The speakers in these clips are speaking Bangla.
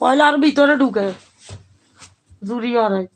কয়লার ভিতরে ঢুকে। জুড়ি আড়াই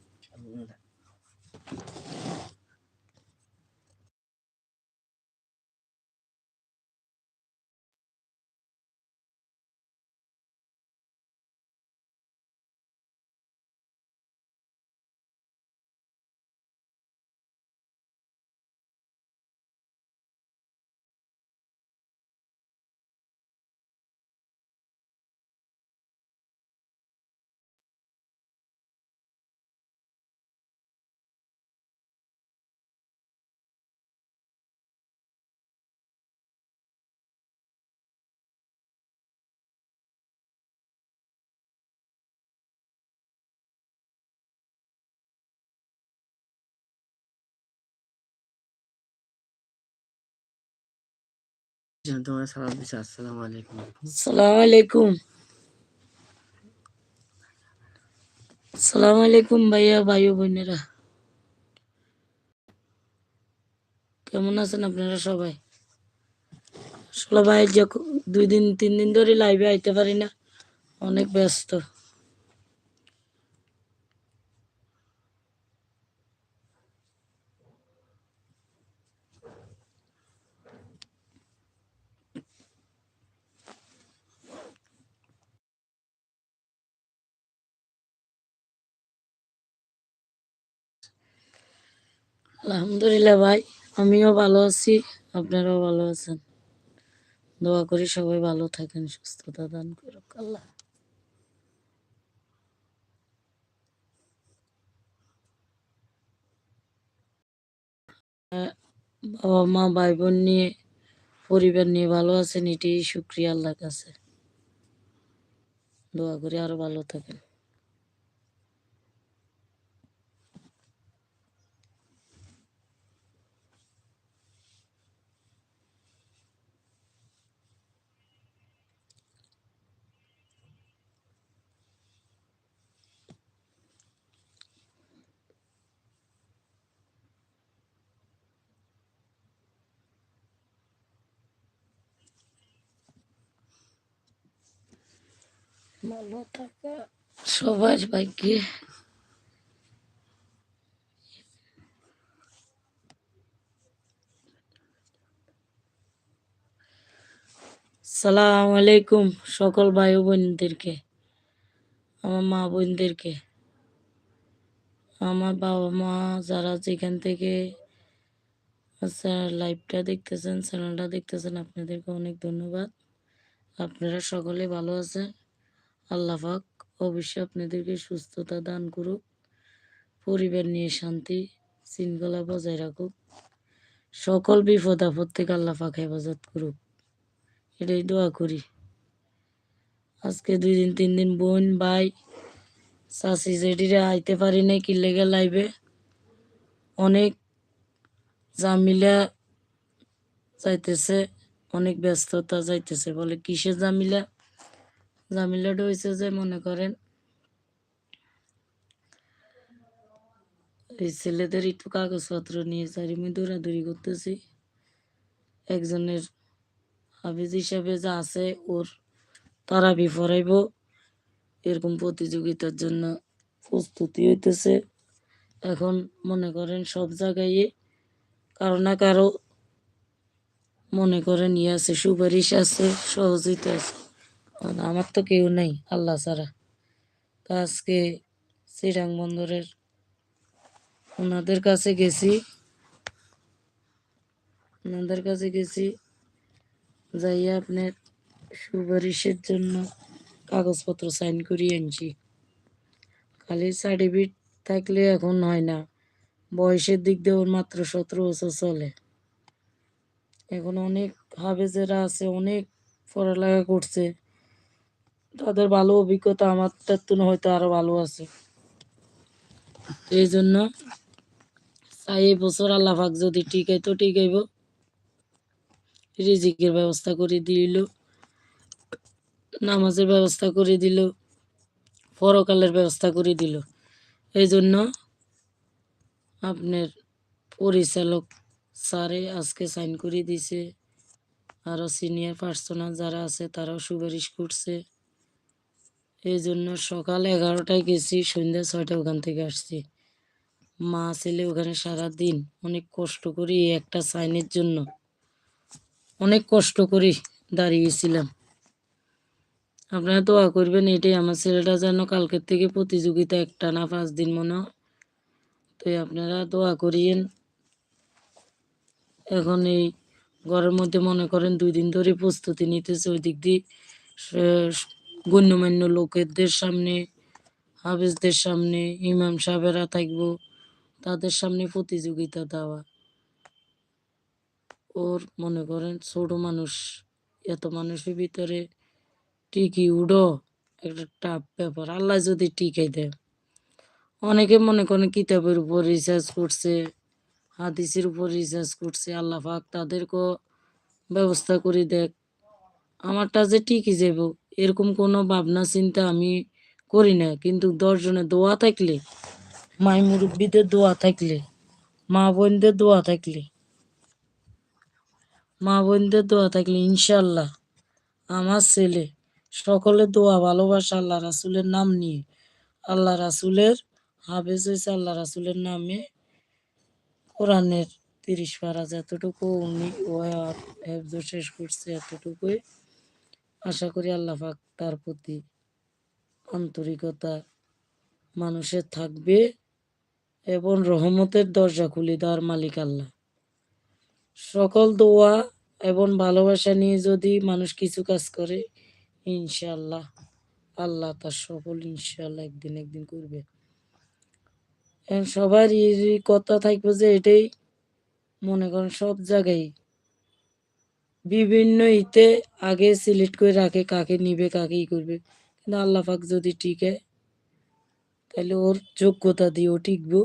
সালাম দিচ্ছি আসসালামু আলাইকুম আলাইকুম আলাইকুম ভাইয়া ভাই বোনেরা কেমন আছেন আপনারা সবাই আসলে ভাই দুই দিন তিন দিন ধরে লাইভে আইতে পারি না অনেক ব্যস্ত আলহামদুলিল্লাহ ভাই, আমিও ভালো আছি, আপনারাও ভালো আছেন। দোয়া করি সবাই ভালো থাকেন, সুস্থতা দান করুক, আল্লাহ। বাবা, মা ভাই বোন নিয়ে, পরিবার নিয়ে ভালো আছেন, এটাই শুক্রিয়া আল্লাহর কাছে। দোয়া করি আরও ভালো থাকেন। ভালো থাকা। সবার ভাগ্যে। সালাম আলাইকুম সকল ভাই বোনদেরকে আমার মা বোনদেরকে আমার বাবা মা যারা যেখান থেকে লাইভটা দেখতেছেন, চ্যানেলটা দেখতেছেন, আপনাদেরকে অনেক ধন্যবাদ। আপনারা সকলে ভালো আছেন। আল্লাহ পাক অবশ্যই আপনাদেরকে সুস্থতা দান করুক, পরিবার নিয়ে শান্তি, শৃঙ্খলা বজায় রাখুক, সকল বিপদ আপদ থেকে আল্লাহ পাক হেফাজত করুক। এটাই দোয়া করি। আজকে দুই দিন, তিন দিন বোন, ভাই চাষি জেডিরে আইতে পারি নাই, কি লেগে লাইবে? অনেক জামিলা যাইতেছে, অনেক ব্যস্ততা যাইতেছে। বলে কিসের জামিলা জামিলাটা হয়েছে যে মনে করেন, এই ছেলেদের একটু কাগজপত্র নিয়ে চারি আমি দৌড়াদৌড়ি করতেছি। একজনের হাফিজ হিসাবে যা আছে ওর তারা বিফরাইব। এরকম প্রতিযোগিতার জন্য প্রস্তুতি হইতেছে। এখন মনে করেন সব জায়গায় কারও না কারও মনে করেন ইয়ে আছে, সুপারিশ আছে, সহযোগিতা আছে। আমার তো কেউ নেই, আল্লাহ ছাড়া। আজকে শ্রীরাং বন্দরের ওনাদের কাছে গেছি। ওনাদের কাছে গেছি, যাইয়া আপনার সুপারিশের জন্য কাগজপত্র সাইন করিয়ে আনছি। খালি সার্টিফিকেট থাকলে এখন হয় না, বয়সের দিক দিয়ে ওর মাত্র সতেরো বছর চলে। এখন অনেক হাবেজেরা আছে, অনেক পড়ালেখা করছে। তাদের ভালো অভিজ্ঞতা আমার তার তুলনায় হয়তো আরও ভালো আছে। এই জন্য চাই এই বছর আল্লাহ পাক যদি টিকাই তো টিকাইব রিজিকের ব্যবস্থা করে দিল, নামাজের ব্যবস্থা করে দিল, পরকালের ব্যবস্থা করে দিল। এই জন্য আপনার পরিচালক স্যারে আজকে সাইন করে দিছে আরও সিনিয়র পার্সোনাল যারা আছে তারাও সুপারিশ করছে। এই জন্য সকাল এগারোটায় গেছি, সন্ধ্যা ছয়টা ওখান থেকে আসছি। মা ছেলে ওখানে দিন অনেক কষ্ট করি একটা সাইনের জন্য। অনেক কষ্ট করি দাঁড়িয়েছিলাম। আপনারা দোয়া করবেন এটাই, আমার ছেলেটা যেন কালকের থেকে প্রতিযোগিতা একটা না পাঁচ দিন মনে। তো আপনারা দোয়া করিয়েন। এখন এই ঘরের মধ্যে মনে করেন দুই দিন ধরে প্রস্তুতি নিতেছে ওই দিক দিয়ে গণ্যমান্য লোকেদের সামনে, হাফেজদের সামনে, ইমাম সাহেবেরা থাকব, তাদের সামনে প্রতিযোগিতা দেওয়া। ওর মনে করেন ছোট মানুষ, এত মানুষের ভিতরে টিকি উডো, একটা টাফ ব্যাপার। আল্লাহ যদি টিকে দেয়। অনেকে মনে করেন কিতাবের উপর রিসার্চ করছে, হাদিসের উপর রিসার্চ করছে, আল্লাহ পাক তাদেরকেও ব্যবস্থা করে দেখ। আমারটা যে ঠিকই যাব এরকম কোনো ভাবনা চিন্তা আমি করি না। কিন্তু দশজনের দোয়া থাকলে, মাই মুরব্বীদের দোয়া থাকলে, মা বোনদের দোয়া থাকলে, মা বোনদের দোয়া থাকলে ইনশাল্লাহ আমার ছেলে সকলের দোয়া ভালোবাসা আল্লাহ রাসুলের নাম নিয়ে। আল্লাহ রাসুলের হাফেজ হয়েছে আল্লাহ রাসুলের নামে কোরআনের তিরিশ পারা যতটুকু উনি শেষ করছে, এতটুকুই। আশা করি আল্লাহ পাক তার প্রতি আন্তরিকতা মানুষের থাকবে এবং রহমতের দরজা খুলে দেওয়ার মালিক আল্লাহ। সকল দোয়া এবং ভালোবাসা নিয়ে যদি মানুষ কিছু কাজ করে, ইনশাআল্লাহ আল্লাহ তার সফল ইনশাআল্লাহ একদিন একদিন করবে। সবার কথা থাকবে যে এটাই, মনে করেন সব জায়গায় বিভিন্ন ইতে আগে সিলেক্ট করে রাখে কাকে নিবে, কাকে ই করবে। কিন্তু আল্লাহ পাক যদি টিকে, তাহলে ওর যোগ্যতা দিয়ে ও টিকবো।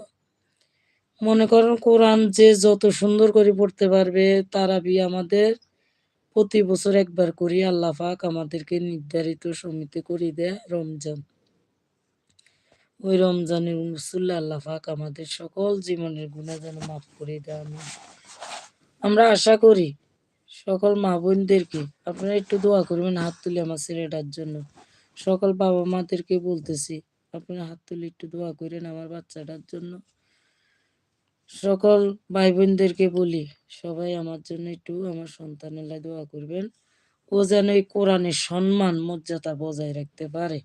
মনে করেন কোরআন যে যত সুন্দর করে পড়তে পারবে তারাবি আমাদের প্রতি বছর একবার করি আল্লাহ পাক আমাদেরকে নির্ধারিত সমিতি করে দেয় রমজান। ওই রমজানের মুসল্লা আল্লাহ পাক আমাদের সকল জীবনের গুণা যেন মাফ করে দেয় আমরা আশা করি সকল মা বোনদেরকে আপনারা একটু দোয়া করবেন হাত তুলে আমার ছেলেটার জন্য। সকল বাবা মাদেরকে বলতেছি, আপনারা হাত তুলে একটু দোয়া করেন আমার বাচ্চাটার জন্য। সকল ভাই বোনদেরকে বলি, সবাই আমার জন্য একটু আমার সন্তানের দোয়া করবেন। ও যেন এই কোরআনের সম্মান, মর্যাদা বজায় রাখতে পারে।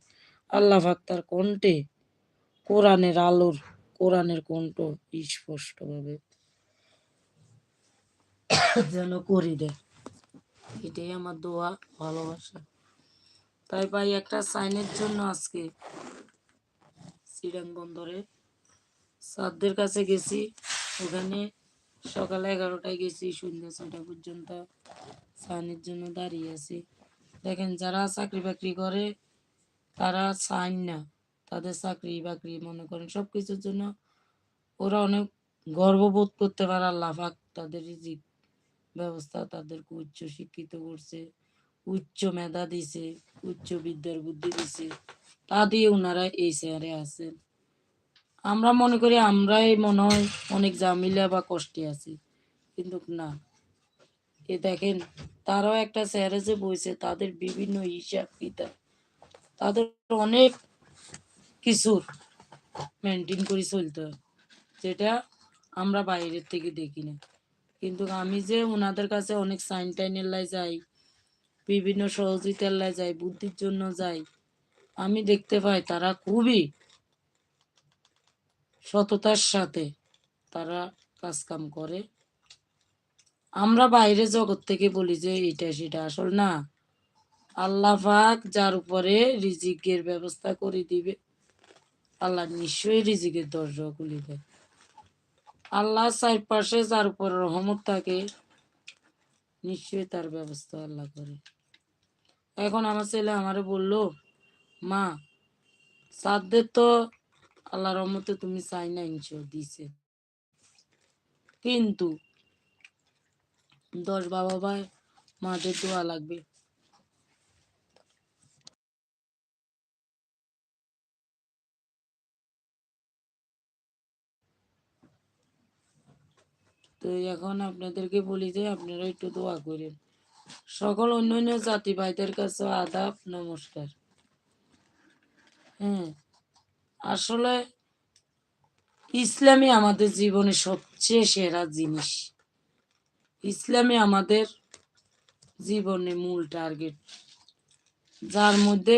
আল্লাহ পাক তার কণ্ঠে কোরআনের আলোর, কোরআনের কণ্ঠ স্পষ্টভাবে যেন করে দেয়। এটাই আমার দোয়া, ভালোবাসা। তাই ভাই, একটা সাইনের জন্য আজকে সিরাং বন্দরে সাদদের কাছে গেছি। ওখানে সকালে এগারোটায় গেছি, সন্ধ্যা ছয়টা পর্যন্ত সাইনের জন্য দাঁড়িয়ে আছি। দেখেন, যারা চাকরি বাকরি করে, তারা সাইন না। তাদের চাকরি বাকরি মনে করেন সব কিছুর জন্য ওরা অনেক গর্ববোধ করতে পারে, আল্লাহ তাদের রিজিক ব্যবস্থা তাদেরকে উচ্চ শিক্ষিত করছে, উচ্চ মেধা দিছে, উচ্চ বিদ্যার বুদ্ধি দিছে, তা দিয়ে ওনারা এই চেয়ারে আছেন। আমরা মনে করি আমরাই মনে হয় অনেক জামিলা বা কষ্টে আছি, কিন্তু না। এ দেখেন, তারাও একটা চেয়ারে যে বইছে, তাদের বিভিন্ন হিসাব কিতাব, তাদের অনেক কিছুর মেনটেন করে চলতে হয়, যেটা আমরা বাইরের থেকে দেখি না। কিন্তু আমি যে ওনাদের কাছে অনেক সাইন টাইনের লাই যাই, বিভিন্ন সহযোগিতার লাই যাই, বুদ্ধির জন্য যাই, আমি দেখতে পাই তারা খুবই সততার সাথে তারা কাজ কাম করে। আমরা বাইরে জগৎ থেকে বলি যে এটা সেটা আসল না। আল্লাহ পাক যার উপরে রিজিকের ব্যবস্থা করে দিবে, আল্লাহ নিশ্চয়ই রিজিকের দরজা খুলে দেয়। আল্লাহ চারপাশে যার উপর রহমত থাকে, নিশ্চয়ই তার ব্যবস্থা আল্লাহ করে। এখন আমার ছেলে আমারে বলল, মা সাদদের তো আল্লাহ রহমতে তুমি চাই না ইনশো দিছে। কিন্তু দশ বাবা ভাই, মাদের দোয়া লাগবে। তো এখন আপনাদেরকে বলি যে আপনারা একটু দোয়া করেন। সকল অন্যান্য জাতি ভাইদের কাছে আদাব, নমস্কার। হ্যাঁ আসলে ইসলামই আমাদের জীবনে সবচেয়ে সেরা জিনিস। ইসলামই আমাদের জীবনে মূল টার্গেট যার মধ্যে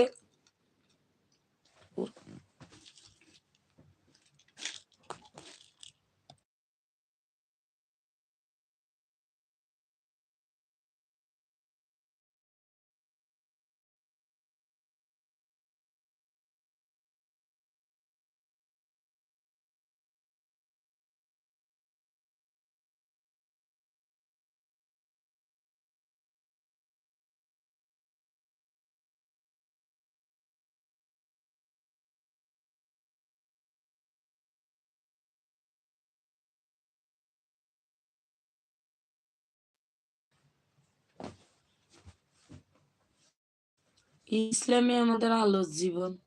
ইসলামে আমাদের আলোর জীবন।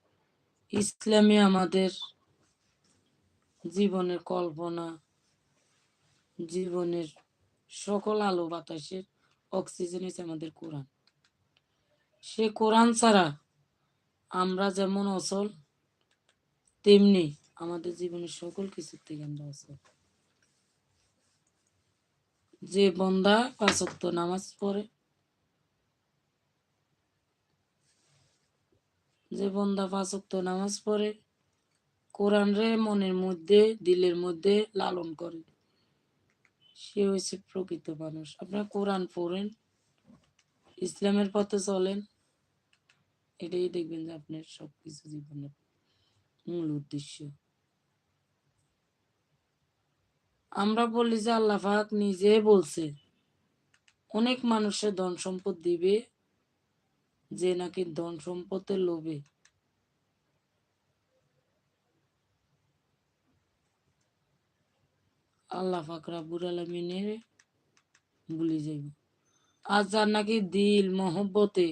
ইসলামে আমাদের জীবনের কল্পনা, জীবনের সকল আলো বাতাসের অক্সিজেন হচ্ছে আমাদের কোরআন। সে কোরআন ছাড়া আমরা যেমন অচল, তেমনি আমাদের জীবনের সকল কিছুর থেকে আমরা অচল। যে বন্দা পাঁচক্ত নামাজ পড়ে যে বন্দা পাঁচক্ত নামাজ পড়ে, কোরআন রে মনের মধ্যে, দিলের মধ্যে লালন করে। সে হচ্ছে প্রকৃত মানুষ। আপনার কোরআন পড়েন, ইসলামের পথে চলেন, এটাই দেখবেন যে আপনার সবকিছু জীবনের মূল উদ্দেশ্য। আমরা বলি যে আল্লাহ নিজে বলছে, অনেক মানুষের ধন সম্পদ দিবে যে নাকি ধন সম্পদের লোভে। আল্লাহ পাক রাব্বুল আলামিনের ভুলে যাইব। আর যার নাকি দিল, মহব্বতে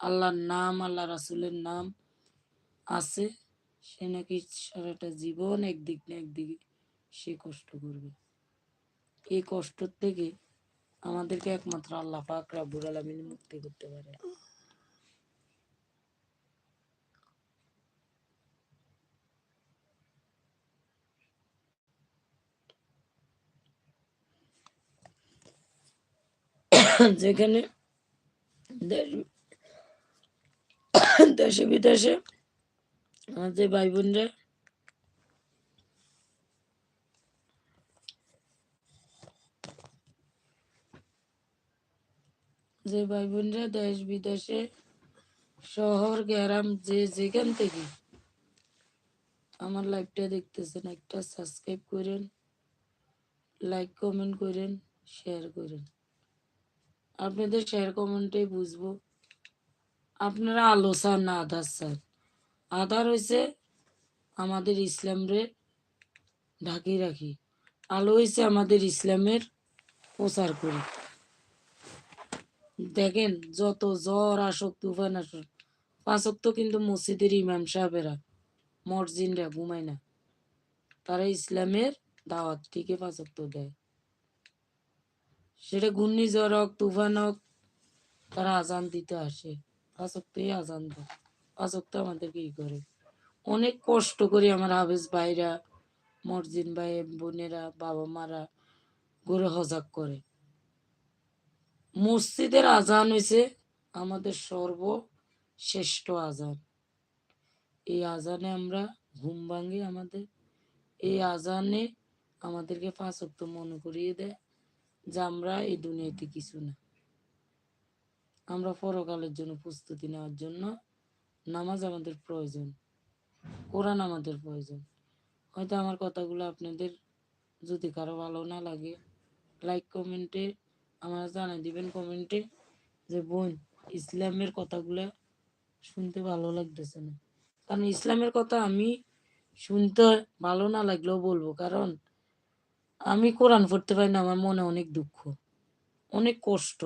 আল্লাহর নাম, আল্লাহ রাসূলের নাম আছে, সে নাকি সারাটা জীবন একদিক না একদিকে সে কষ্ট করবে। এই কষ্ট থেকে আমাদেরকে একমাত্র আল্লাহ পাক রাব্বুল আলামিন মুক্তি করতে পারে। যেখানে দেশ- দেশে বিদেশে আমাদের ভাই বোনরা যে ভাই বোনরা দেশ বিদেশে শহর, গ্রাম, যে যেখান থেকে আমার লাইভটা দেখতেছেন, একটা সাবস্ক্রাইব করেন লাইক কমেন্ট করেন শেয়ার করেন। আপনাদের শেয়ার কমেন্টে বুঝব। আপনারা আলো চান না আধার চান আধার হয়েছে আমাদের ইসলাম রে ঢাকি রাখি আলো হয়েছে আমাদের ইসলামের প্রচার করি। দেখেন, যত জ্বর আসুক তুফান আসুক পাঁচক তো কিন্তু মসজিদের ইমাম সাহেবেরা মসজিদরা ঘুমায় না। তারা ইসলামের দাওয়াত ঠিকই পাঁচক তো দেয়। সেটা ঘূর্ণিঝড় হোক তুফান হোক তারা আজান দিতে আসে। পাঁচক তো আজান দেয়। পাঁচক তো আমাদেরকে ই করে। অনেক কষ্ট করে আমার হাফেজ ভাইরা মসজিদ ভাই, বোনেরা, বাবা মারা গড়ে হজাক করে। মসজিদের আজান হয়েছে আমাদের সর্বশ্রেষ্ঠ আজান। এই আজানে আমরা ঘুম ভাঙি আমাদের। এই আজানে আমাদেরকে পাঁচ অক্ত মনে করিয়ে দেয়। যে আমরা এই দুনিয়াতে কিছু না। আমরা পরকালের জন্য প্রস্তুতি নেওয়ার জন্য নামাজ আমাদের প্রয়োজন, কোরআন আমাদের প্রয়োজন। হয়তো আমার কথাগুলো আপনাদের যদি কারও ভালো না লাগে লাইক কমেন্টে আমার জানাই দিবেন কমেন্টে যে, বোন, ইসলামের কথাগুলো শুনতে ভালো লাগতেছে না। কারণ ইসলামের কথা আমি শুনতে ভালো না লাগলেও বলব, কারণ আমি কোরআন পড়তে পারি না, আমার মনে অনেক দুঃখ, অনেক কষ্ট।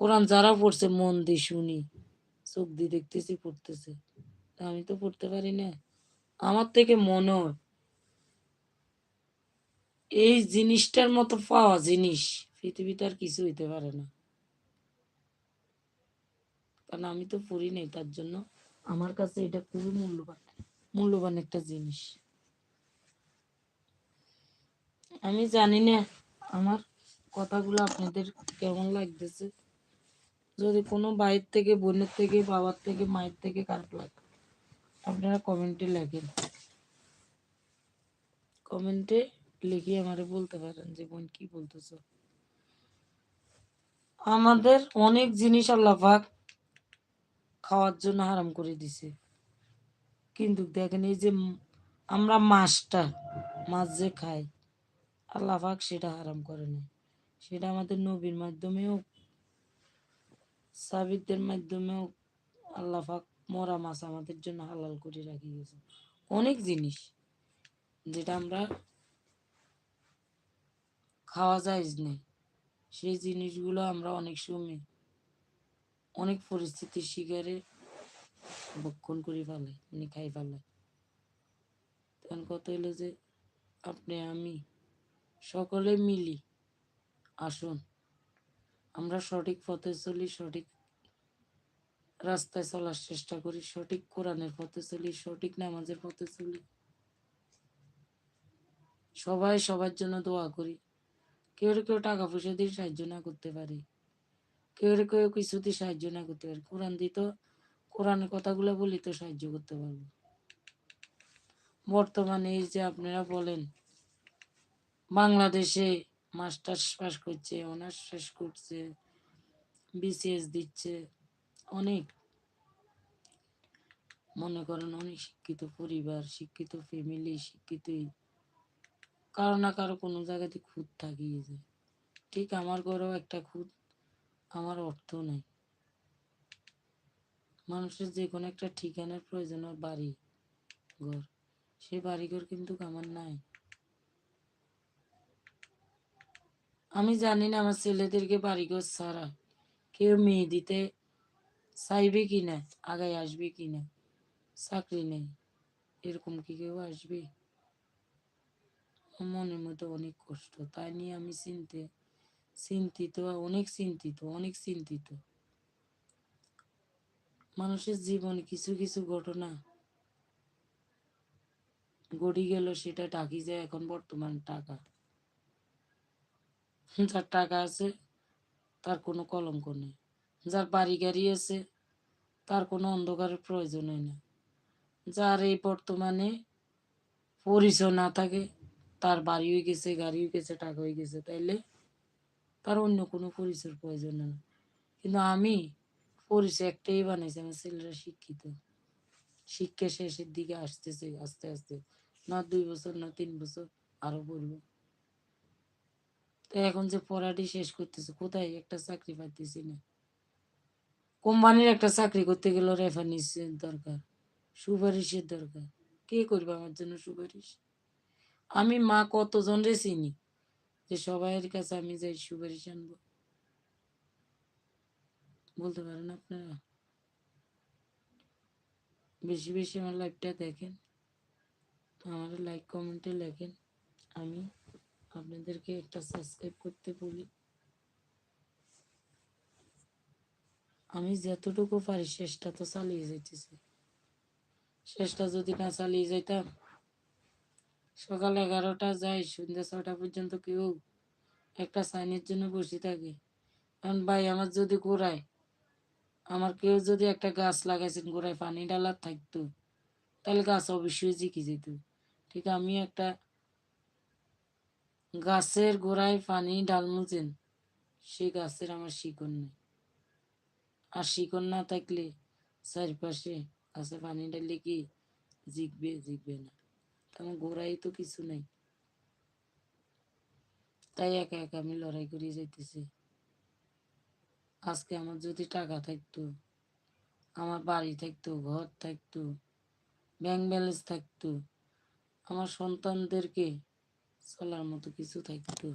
কোরআন যারা পড়ছে, মন দিয়ে শুনি, চোখ দিয়ে দেখতেছি, পড়তেছে। আমি তো পড়তে পারি না। আমার থেকে মনে এই জিনিসটার মতো পাওয়া জিনিস পৃথিবীতে আর কিছু হইতে পারে না। কারণ আমি তো পড়ি নাই, তার জন্য আমার কাছে এটা খুবই মূল্যবান মূল্যবান একটা জিনিস। আমি জানি না আমার কথাগুলো আপনাদের কেমন লাগতেছে। যদি কোনো বাইর থেকে, বোনের থেকে, বাবার থেকে, মায়ের থেকে খারাপ লাগে, আপনারা কমেন্টে লেখেন। কমেন্টে লিখে আমারে বলতে পারেন যে, বোন, কি বলতেছো? আমাদের অনেক জিনিস আল্লাহ পাক খাওয়ার জন্য হারাম করে দিছে। কিন্তু দেখেন এই যে আমরা মাছটা, মাছ যে খাই আল্লাহ পাক সেটা হারাম করে না সেটা আমাদের নবীর মাধ্যমেও সাবিতদের মাধ্যমেও আল্লাহ পাক মরা মাছ আমাদের জন্য হালাল করে রাখি গেছে। অনেক জিনিস যেটা আমরা খাওয়া যায় নেই। সেই জিনিসগুলো আমরা অনেক সময় অনেক পরিস্থিতির শিকারে ভক্ষণ করে ফেলাই মানে খাই ফেলাই তখন কথা হলো যে, আপনি, আমি সকলে মিলি, আসুন। আমরা সঠিক পথে চলি, সঠিক রাস্তায় চলার চেষ্টা করি, সঠিক কোরআনের পথে চলি, সঠিক নামাজের পথে চলি। সবাই সবার জন্য দোয়া করি। কেউ কেউ টাকা পয়সা দিয়ে সাহায্য না করতে পারে। কেউ কেউ কিছুতে সাহায্য না করতে পারে। কোরআন দিত কোরআনের কথাগুলো বলি তো সাহায্য করতে পারব। বর্তমানে এই যে আপনারা বলেন বাংলাদেশে মাস্টার্স পাস করছে, অনার্স শেষ করছে বিসিএস দিচ্ছে, অনেক। মনে করেন অনেক শিক্ষিত পরিবার, শিক্ষিত ফ্যামিলি শিক্ষিত কারও না কারও কোনো জায়গাতে খুঁত থাকিয়ে যায়। ঠিক আমার ঘরেও একটা খুঁত, আমার অর্থ নাই। মানুষের যে কোনো একটা ঠিকানার প্রয়োজন বাড়ি ঘর। সে বাড়িঘর কিন্তু আমার নাই। আমি জানি না আমার ছেলেদেরকে বাড়িঘর ছাড়া কেউ মেয়ে দিতে চাইবে কি না, আগায় আসবে কি না, চাকরি নেই, এরকম কি কেউ আসবে? মনের মধ্যে অনেক কষ্ট, তাই নিয়ে আমি চিনতে, চিন্তিত, অনেক চিন্তিত অনেক চিন্তিত। মানুষের জীবনে কিছু কিছু ঘটনা গড়ি গেল, সেটা ডাকি যায় এখন বর্তমান টাকা। যার টাকা আছে তার কোনো কলঙ্ক নেই যার বাড়ি গাড়ি আছে তার কোনো অন্ধকারের প্রয়োজন হয় না যার এই বর্তমানে পরিচয় না থাকে তার বাড়ি হয়ে গেছে গাড়ি হয়ে গেছে টাকা হয়ে গেছে তাইলে তার অন্য কোনো পরিচয়ের প্রয়োজন না কিন্তু আমি পরিচয় একটাই বানাইছি আমার ছেলেরা শিক্ষিত। শিক্ষা শেষের দিকে আসতেছে, আস্তে আস্তে। না দুই বছর, না তিন বছর, আরও পড়ব। তো এখন যে পড়াটি শেষ করতেছে, কোথায় একটা চাকরি পাইতেছি না। কোম্পানির একটা চাকরি করতে গেলে রেফারেন্সের দরকার, সুপারিশের দরকার। কে করবে আমার জন্য সুপারিশ? আমি মা কতজন রে চিনি যে সবাইয়ের কাছে আমি যাই সুপারিশ আনব? বলতে পারেন আপনারা? বেশি বেশি আমার লাইভটা দেখেন আমার লাইক কমেন্টে লেখেন, আমি আপনাদেরকে একটা সাবস্ক্রাইব করতে বলি। আমি যতটুকু পারি চেষ্টা তো চালিয়ে যাইতেছি। চেষ্টা যদি না চালিয়ে যাইতাম, সকাল এগারোটা যাই সন্ধ্যা ছটা পর্যন্ত কেউ একটা সাইনের জন্য বসে থাকে। কারণ ভাই, আমার যদি গোড়ায়, আমার কেউ যদি একটা গাছ লাগাইছেন, গোড়ায় পানি ডালার থাকতো, তাহলে গাছ অবশ্যই জিকে যেত। ঠিক আমি একটা গাছের গোড়ায় পানি ডালমুছেন সেই গাছের আমার শিকড় নেই। আর শিকড় না থাকলে চারপাশে গাছে পানি ডাললে কি জিগবে জিগবে না। আমার গোড়ায় তো কিছু নেই। তাই একা একা আমি লড়াই করে যাইতেছি। আজকে আমার যদি টাকা থাকতো, আমার বাড়ি থাকতো, ঘর থাকতো ব্যাংক ব্যালেন্স থাকতো, আমার সন্তানদেরকে চলার মতো কিছু থাকতো।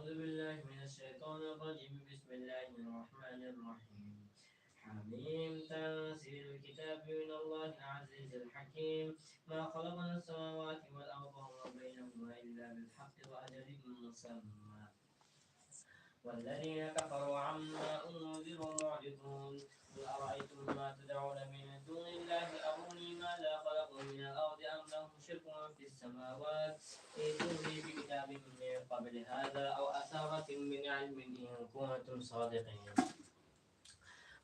الشيطان الرجيم. بسم الله الرحمن الرحيم. حميم تنزيل الكتاب من الله العزيز الحكيم. ما خلقنا السماوات والأرض وما بينهما إلا بالحق وأجل مسمى. والذين كفروا عما أنذروا معرضون قل أرأيتم ما تدعون من دون الله أروني ماذا من الأرض أم لهم شرك في السماوات؟ ائتوني بكتاب من قبل هذا أو أثارة من علم إن كنتم صادقين.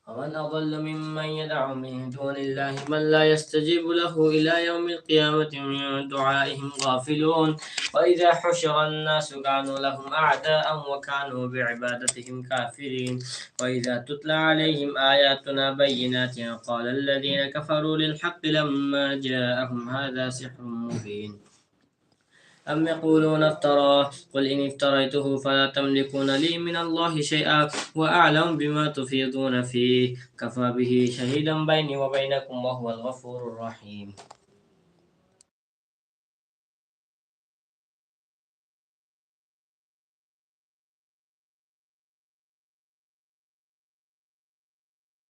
ومن أضل ممن يدعو من دون الله من لا يستجيب له إلى يوم القيامة من دعائهم غافلون وإذا حشر الناس كانوا لهم أعداء وكانوا بعبادتهم كافرين وإذا تتلى عليهم آياتنا بينات قال الذين كفروا للحق لما جاءهم هذا سحر مبين أم يقولون افتراه؟ قل إن افتريته فلا تملكون لي من الله شيئا وأعلم بما تفيضون فيه. كفى به شهيدا بيني وبينكم وهو الغفور الرحيم.